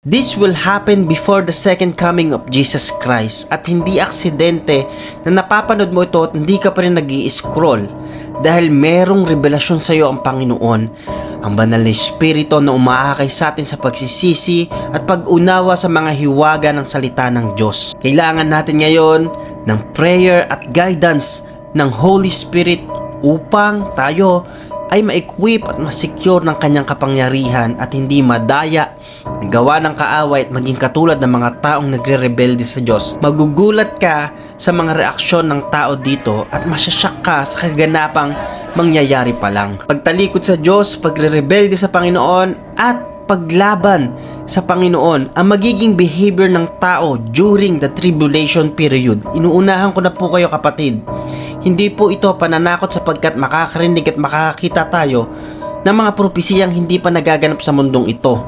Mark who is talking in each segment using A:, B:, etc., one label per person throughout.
A: This will happen before the second coming of Jesus Christ at hindi aksidente na napapanood mo ito at hindi ka pa rin nag scroll dahil merong revelasyon sa iyo ang Panginoon, ang banal na Espiritu na umaakay sa atin sa pagsisisi at pag-unawa sa mga hiwaga ng salita ng Diyos. Kailangan natin ngayon ng prayer at guidance ng Holy Spirit upang tayo ay ma-equip at ma-secure ng kanyang kapangyarihan at hindi madaya, nagawa ng kaaway at maging katulad ng mga taong nagre-rebelde sa Diyos. Magugulat ka sa mga reaksyon ng tao dito at masyasyak ka sa kaganapang mangyayari pa lang. Pagtalikod sa Diyos, pagre-rebelde sa Panginoon at paglaban sa Panginoon ang magiging behavior ng tao during the tribulation period. Inuunahan ko na po kayo kapatid. Hindi po ito pananakot sapagkat makakarinig at makakakita tayo ng mga propesiyang hindi pa nagaganap sa mundong ito.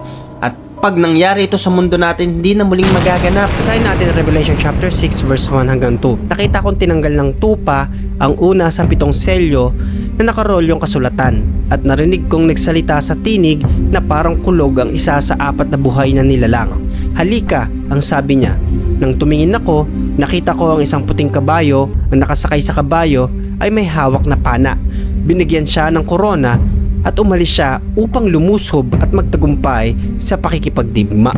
A: Pag nangyari ito sa mundo natin, hindi na muling magaganap.
B: Basahin natin Revelation chapter 6 verse 1 hanggang 2. Nakita kong tinanggal ng tupa ang una sa pitong selyo na nakarol yung kasulatan at narinig kong nagsalita sa tinig na parang kulog ang isa sa apat na buhay na nilalang. Halika, ang sabi niya. Nang tumingin ako, nakita ko ang isang puting kabayo na nakasakay sa kabayo ay may hawak na pana. Binigyan siya ng korona at umalis siya upang lumusob at magtagumpay sa pakikipagdigma.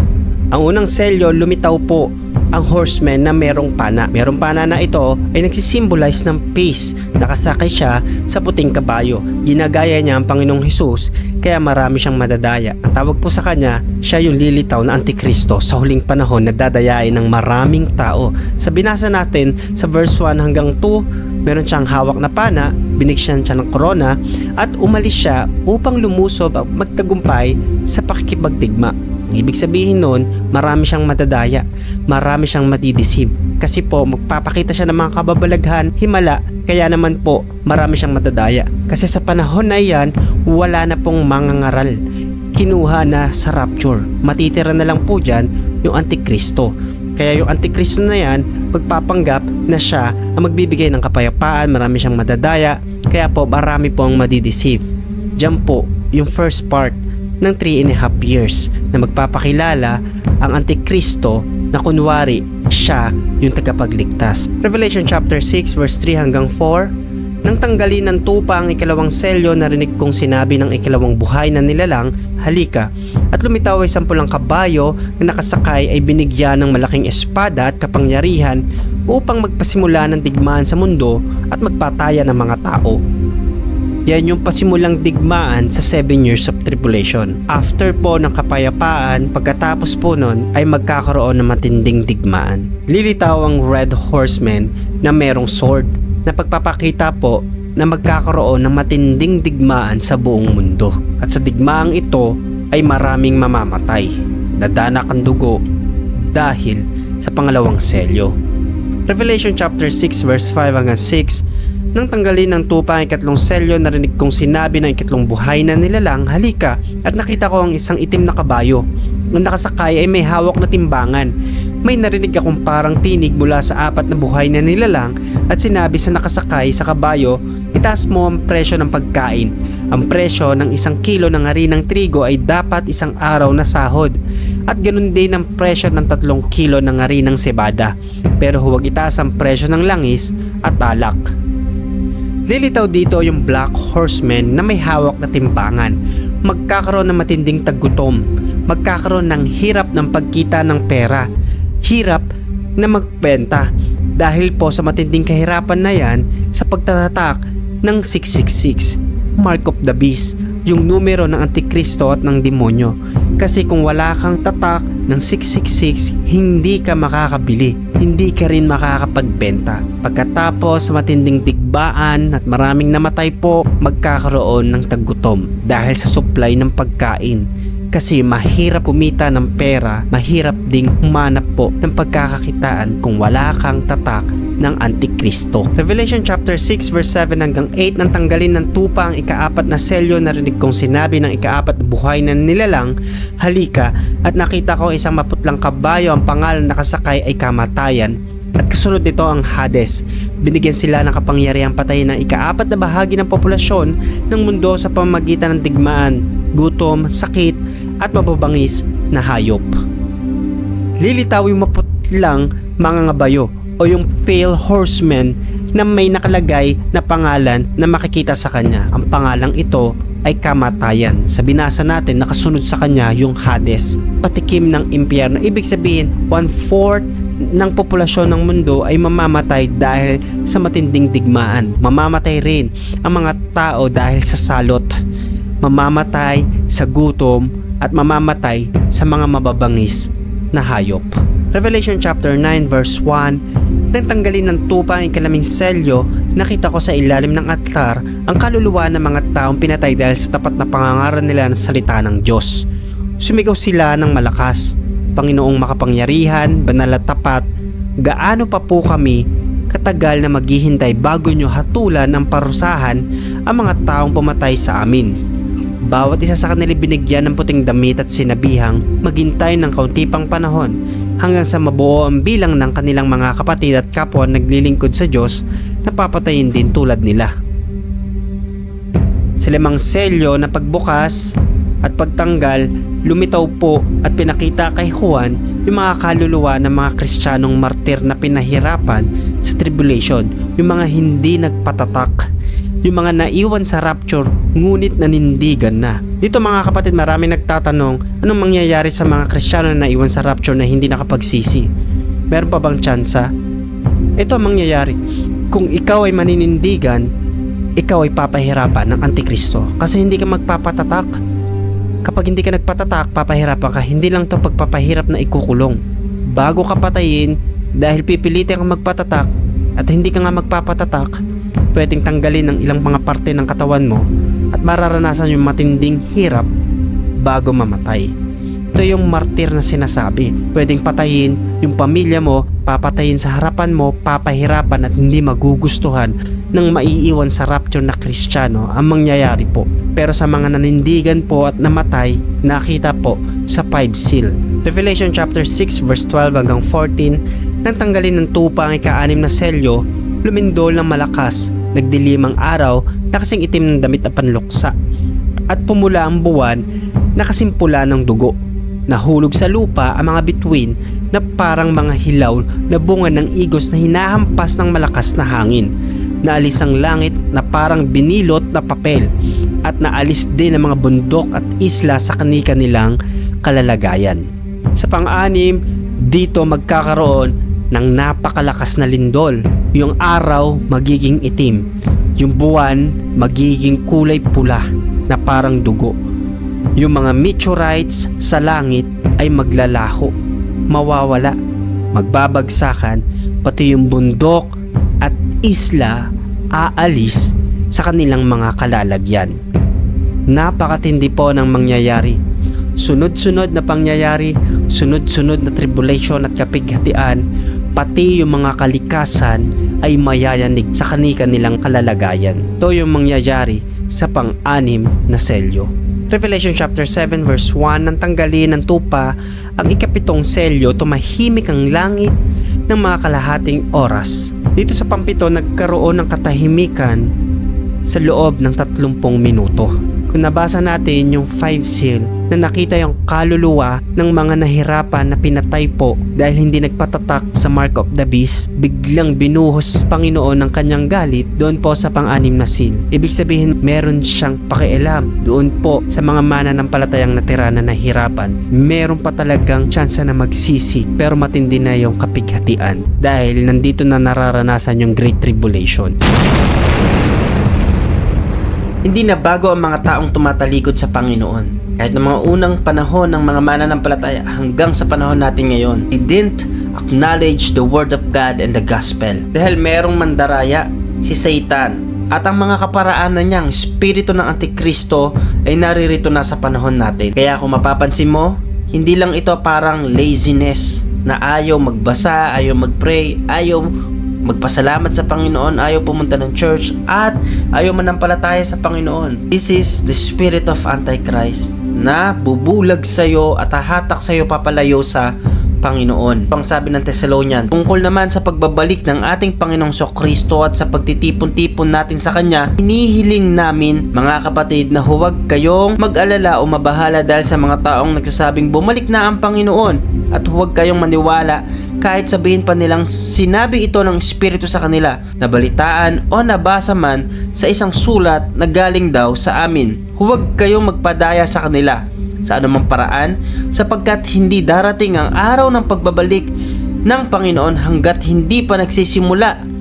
B: Ang unang selyo lumitaw po ang horseman na merong pana. Merong pana na ito ay nagsisimbolize ng peace. Nakasakay siya sa puting kabayo. Ginagaya niya ang Panginoong Hesus kaya marami siyang madadaya. Ang tawag po sa kanya, siya yung lilitaw na Antikristo sa huling panahon na dadayain ng maraming tao. Sa binasa natin sa verse 1 hanggang 2, meron siyang hawak na pana, binigyan siya ng korona at umalis siya upang lumusob at magtagumpay sa pakikipagdigma. Ang Ibig sabihin nun, marami siyang madadaya, marami siyang madideceive. Kasi po, magpapakita siya ng mga kababalaghan, himala, kaya naman po, marami siyang madadaya. Kasi sa panahon na iyan, wala na pong mangangaral. Kinuha na sa rapture. Matitira na lang po dyan yung Antikristo. Kaya yung Antikristo na yan, magpapanggap na siya ang magbibigay ng kapayapaan, marami siyang madadaya, kaya po marami po ang madideceive. Diyan po, yung first part ng 3 and a half years na magpapakilala ang Antikristo na kunwari siya yung tagapagligtas. Revelation chapter 6 verse 3 hanggang 4 nang tanggalin ng tupa ang ikalawang selyo, narinig kong sinabi ng ikalawang buhay na nilalang, halika, at lumitaw ay sampulang kabayo na nakasakay ay binigyan ng malaking espada at kapangyarihan upang magpasimula ng digmaan sa mundo at magpataya ng mga tao. Yan yung pasimulang digmaan sa 7 years of tribulation. After po ng kapayapaan, pagkatapos po nun ay magkakaroon ng matinding digmaan. Lilitaw ang Red Horseman na merong sword na pagpapakita po na magkakaroon ng matinding digmaan sa buong mundo. At sa digmaang ito ay maraming mamamatay. Dadanak ang dugo dahil sa pangalawang selyo. Revelation chapter 6 verse 5 hanggang 6 nang tanggalin ng tupa ang ikatlong selyo, narinig kong sinabi ng ikatlong buhay na nilalang, halika, at nakita ko ang isang itim na kabayo. Ang nakasakay ay may hawak na timbangan. May narinig akong parang tinig mula sa apat na buhay na nilalang at sinabi sa nakasakay sa kabayo, itaas mo ang presyo ng pagkain. Ang presyo ng isang kilo ng harinang trigo ay dapat isang araw na sahod. At ganun din ang presyo ng tatlong kilo ng harinang sebada. Pero huwag itaas ang presyo ng langis at alak. Lilitaw dito yung Black Horseman na may hawak na timbangan. Magkakaroon ng matinding taggutom. Magkakaroon ng hirap ng pagkita ng pera. Hirap na magbenta. Dahil po sa matinding kahirapan na yan sa pagtatatak ng 666. Mark of the Beast. Yung numero ng Antikristo at ng demonyo. Kasi kung wala kang tatak ng 666, hindi ka makakabili. Hindi ka rin makakapagbenta. Pagkatapos sa matinding digbaan at maraming namatay po, magkakaroon ng taggutom dahil sa supply ng pagkain. Kasi mahirap kumita ng pera, mahirap ding humanap po ng pagkakakitaan kung wala kang tatak ng Antikristo. Revelation chapter 6 verse 7 hanggang 8 nang tanggalin ng tupa ang ikaapat na selyo narinig kong sinabi ng ikaapat na buhay na nilalang, halika at nakita ko isang maputlang kabayo ang pangalan nakasakay ay kamatayan at kasunod nito ang Hades. Binigyan sila ng kapangyarihang patayin ng ikaapat na bahagi ng populasyon ng mundo sa pamamagitan ng digmaan, gutom, sakit at mababangis na hayop. lilitawin mo po lang mga ngabayo o yung pale horsemen na may nakalagay na pangalan na makikita sa kanya. Ang pangalang ito ay kamatayan. Sa binasa natin, nakasunod sa kanya yung Hades, patikim ng impyerno. Ibig sabihin, one-fourth ng populasyon ng mundo ay mamamatay dahil sa matinding digmaan. Mamamatay rin ang mga tao dahil sa salot. Mamamatay sa gutom at mamamatay sa mga mababangis na hayop. Revelation chapter 9 verse 1 Nang tanggalin ng tupa ang ikalaming selyo, nakita ko sa ilalim ng atlar ang kaluluwa ng mga taong pinatay dahil sa tapat na pangangaral nila ng salita ng Diyos. Sumigaw sila ng malakas, Panginoong makapangyarihan, banal at tapat, gaano pa po kami katagal na maghihintay bago nyo hatulan ng parusahan ang mga taong pumatay sa amin. Bawat isa sa kanila binigyan ng puting damit at sinabihang maghintay ng kaunti pang panahon hanggang sa mabuo ang bilang ng kanilang mga kapatid at kapwa naglilingkod sa Diyos na papatayin din tulad nila. Sa limang selyo na pagbukas at pagtanggal, lumitaw po at pinakita kay Juan yung mga kaluluwa ng mga kristyanong martir na pinahirapan sa tribulation, yung mga hindi nagpatatak, yung mga naiwan sa rapture ngunit nanindigan na. Dito mga kapatid, marami nagtatanong anong mangyayari sa mga kristyano na naiwan sa rapture na hindi nakapagsisi. Meron pa bang tsansa? Ito ang mangyayari. Kung ikaw ay maninindigan, ikaw ay papahirapan ng Antikristo kasi hindi ka magpapatatak. Kapag hindi ka nagpatatak, papahirapan ka. Hindi lang to pagpapahirap na ikukulong. Bago ka patayin, dahil pipilitin kang magpatatak at hindi ka nga magpapatatak, pwedeng tanggalin ng ilang mga parte ng katawan mo at mararanasan yung matinding hirap bago mamatay. Ito yung martir na sinasabi. Pwedeng patayin yung pamilya mo, papatayin sa harapan mo, papahirapan at hindi magugustuhan ng maiiwan sa rapture na kristyano ang mangyayari po. Pero sa mga nanindigan po at namatay, nakita po sa 5 seal. Revelation chapter 6 verse 12 hanggang 14, nang tanggalin ng tupa ang ika-anim na selyo, lumindol ng malakas, nagdilim ang araw na kasing itim ng damit na panluksa. At pumula ang buwan na kasing pula ng dugo. Nahulog sa lupa ang mga bituin na parang mga hilaw na bunga ng igos na hinahampas ng malakas na hangin. Naalis ang langit na parang binilot na papel at naalis din ang mga bundok at isla sa kani-kanilang kalalagayan. Sa pang-anim, dito magkakaroon ng napakalakas na lindol. Yung araw magiging itim. Yung buwan magiging kulay pula na parang dugo. Yung mga meteorites sa langit ay maglalaho, mawawala, magbabagsakan, pati yung bundok at isla aalis sa kanilang mga kalalagyan. Napakatindi po ng mangyayari. Sunod-sunod na pangyayari, sunod-sunod na tribulation at kapighatian, pati yung mga kalikasan ay mayayanig sa kanika nilang kalalagayan. Ito yung mangyayari sa pang-anim na selyo. Revelation chapter 7 verse 1 nang tanggalin ng tupa ang ikapitong selyo tumahimik ang langit ng mga kalahating oras. Dito sa pampito nagkaroon ng katahimikan sa loob ng 30 minuto. Kung nabasa natin yung 5 seal na nakita yung kaluluwa ng mga nahirapan na pinatay po dahil hindi nagpatatak sa mark of the beast, biglang binuhos Panginoon ng kanyang galit doon po sa pang-anim na seal. Ibig sabihin, meron siyang pakialam doon po sa mga mana ng palatayang natira na nahirapan. Meron pa talagang tsansa na magsisi pero matindi na yung kapighatian dahil nandito na nararanasan yung Great Tribulation.
A: Hindi na bago ang mga taong tumatalikod sa Panginoon. Kahit ng mga unang panahon ng mga mananampalataya hanggang sa panahon natin ngayon, they didn't acknowledge the Word of God and the Gospel. Dahil merong mandaraya, si Satan, at ang mga kaparaanan niyang spirito ng Antikristo ay naririto na sa panahon natin. Kaya kung mapapansin mo, hindi lang ito parang laziness na ayaw magbasa, ayaw magpray, ayaw magpasalamat sa Panginoon, ayaw pumunta ng church, at ayaw manampalataya sa Panginoon. This is the spirit of Antichrist na bubulag sa iyo at hahatak sa iyo papalayo sa Panginoon. Pang sabi ng Thessalonian, tungkol naman sa pagbabalik ng ating Panginoong Kristo at sa pagtitipon-tipon natin sa Kanya, hinihiling namin mga kapatid na huwag kayong mag-alala o mabahala dahil sa mga taong nagsasabing bumalik na ang Panginoon at huwag kayong maniwala kahit sabihin pa nilang sinabi ito ng Espiritu sa kanila, nabalitaan o nabasa man sa isang sulat na galing daw sa amin. Huwag kayong magpadaya sa kanila sa anumang paraan sapagkat hindi darating ang araw ng pagbabalik ng Panginoon hanggat hindi pa nagsisimula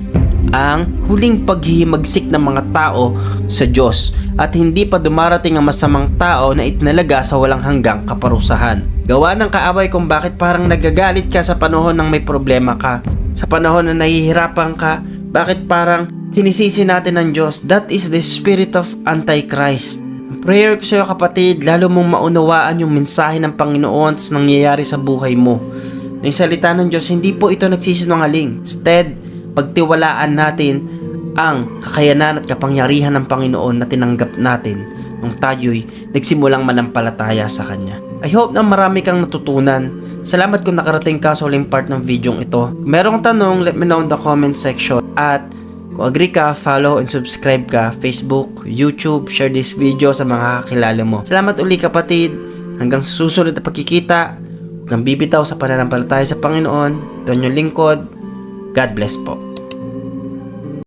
A: ang huling paghihimagsik ng mga tao sa Diyos at hindi pa dumarating ang masamang tao na itinalaga sa walang hanggang kaparusahan. Gawa ng kaaway kung bakit parang nagagalit ka sa panahon ng may problema ka, sa panahon na nahihirapan ka, bakit parang sinisisi natin ng Diyos, that is the spirit of Antichrist. Prayer ko sa iyo kapatid, lalo mong maunawaan yung mensahe ng Panginoon sa nangyayari sa buhay mo. Yung salita ng Diyos, hindi po ito nagsisinungaling. Instead, pagtiwalaan natin ang kakayanan at kapangyarihan ng Panginoon na tinanggap natin nung tayo'y nagsimulang manampalataya sa Kanya. I hope na marami kang natutunan. Salamat kung nakarating ka sa huling part ng video ito. Kung merong tanong, let me know in the comment section. At kung agree ka, follow and subscribe ka Facebook, YouTube, share this video sa mga kakilala mo. Salamat uli kapatid. Hanggang sa susunod na pagkikita, huwag bibitaw sa pananampalataya sa Panginoon. Ang inyong lingkod. God bless po.